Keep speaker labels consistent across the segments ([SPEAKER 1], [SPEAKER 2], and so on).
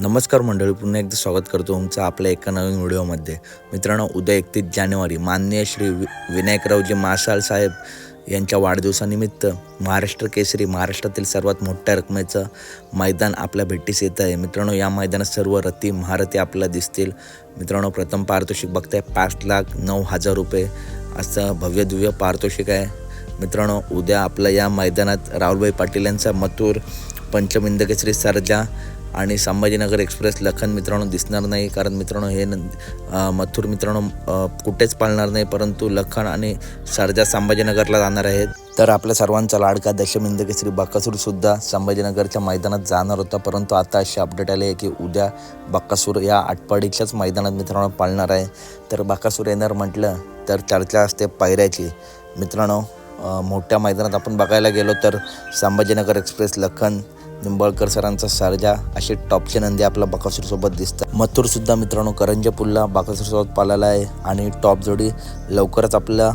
[SPEAKER 1] नमस्कार मंडळी पुन्हा एकदा स्वागत करतो तुमचं आपल्या एका नवीन व्हिडिओमध्ये. मित्रांनो उद्या एकतीस जानेवारी माननीय श्री वि विनायकरावजी मासाळ साहेब यांच्या वाढदिवसानिमित्त महाराष्ट्र केसरी महाराष्ट्रातील सर्वात मोठ्या रकमेचं मैदान आपल्या भेटीस येत आहे. मित्रांनो या मैदानात सर्व रती महारथी आपल्याला दिसतील. मित्रांनो प्रथम पारितोषिक बघताय पाच लाख नऊ हजार रुपये असं भव्य दिव्य पारितोषिक आहे. मित्रांनो उद्या आपल्या या मैदानात राहुलभाई पाटील यांचा मथुर पंचमिंद केसरी सरजा आणि संभाजीनगर एक्सप्रेस लखन मित्रांनो दिसणार नाही कारण मित्रांनो हे न मथुर मित्रांनो कुठेच पाळणार नाही परंतु लखन आणि सरजा संभाजीनगरला जाणार आहेत. तर आपल्या सर्वांचा लाडका दशमिंद केसरी बक्कासूरसुद्धा संभाजीनगरच्या मैदानात जाणार होता परंतु आता असे अपडेट आले आहे की उद्या बक्कासूर या आटपाडीच्याच मैदानात मित्रांनो पाळणार आहे. तर बक्कासूर येणार म्हटलं तर चर्चा असते पायऱ्याची. मित्रांनो मोठ्या मैदानात आपण बघायला गेलो तर संभाजीनगर एक्सप्रेस लखन निंबाळकर सरांचा सरजा असे टॉपचे नंदी आपल्या बकासूरसोबत दिसतात. मथुर सुद्धा मित्रांनो करंजे पुल्ला बकासूरसोबत पाळलेला आहे. आणि टॉप जोडी लवकरच आपल्या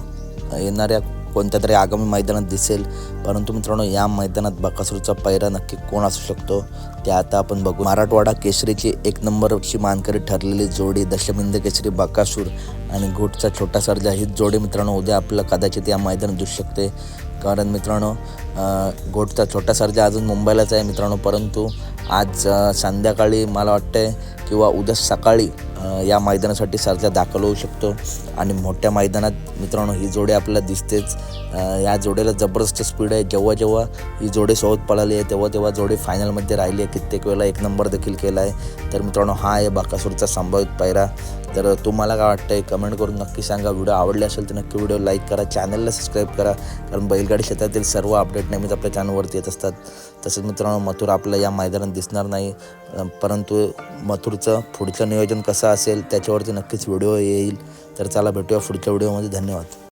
[SPEAKER 1] येणाऱ्या कोणत्या तरी आगामी मैदानात दिसेल. परंतु मित्रांनो या मैदानात बकासूरचा पैरा नक्की कोण असू शकतो ते आता आपण बघू. मराठवाडा केसरीची एक नंबरची मानकरी ठरलेली जोडी दशमिंद केसरी बकासूर आणि घोटचा छोटा सर्जा ही जोडी मित्रांनो उद्या आपलं कदाचित या मैदानात दिसू शकते. कारण मित्रांनो घोटचा गोटचा छोटा सर्जा अजून मुंबईलाच आहे मित्रांनो परंतु आज संध्याकाळी मला वाटतंय किंवा उद्या सकाळी या मैदानासाठी सारख्या दाखल होऊ शकतो. आणि मोठ्या मैदानात मित्रांनो ही जोडी आपल्याला दिसतेच. या जोडीला जबरदस्त स्पीड आहे. जेव्हा जेव्हा ही जोडी सोबत पळाली आहे तेव्हा तेव्हा जोडी फायनलमध्ये राहिली आहे. कित्येक वेळेला एक नंबर देखील केला आहे. तर मित्रांनो हा आहे बाकासूरचा संभावित पायरा. तर तुम्हाला काय वाटतंय? कमेंट करून नक्की सांगा. व्हिडिओ आवडले असेल तर नक्की व्हिडिओ लाईक करा. चॅनलला सबस्क्राईब करा. कारण बैलगाडी क्षेत्रातील सर्व अपडेट नेहमीच आपल्या चॅनलवरती येत असतात. तसंच मित्रांनो मथुर आपलं या मैदानात दिसणार नाही. परंतु मथुरचं पुढचं नियोजन कसं असेल त्याच्यावरती नक्कीच व्हिडिओ येईल. तर चला भेटूया पुढच्या व्हिडिओमध्ये. धन्यवाद.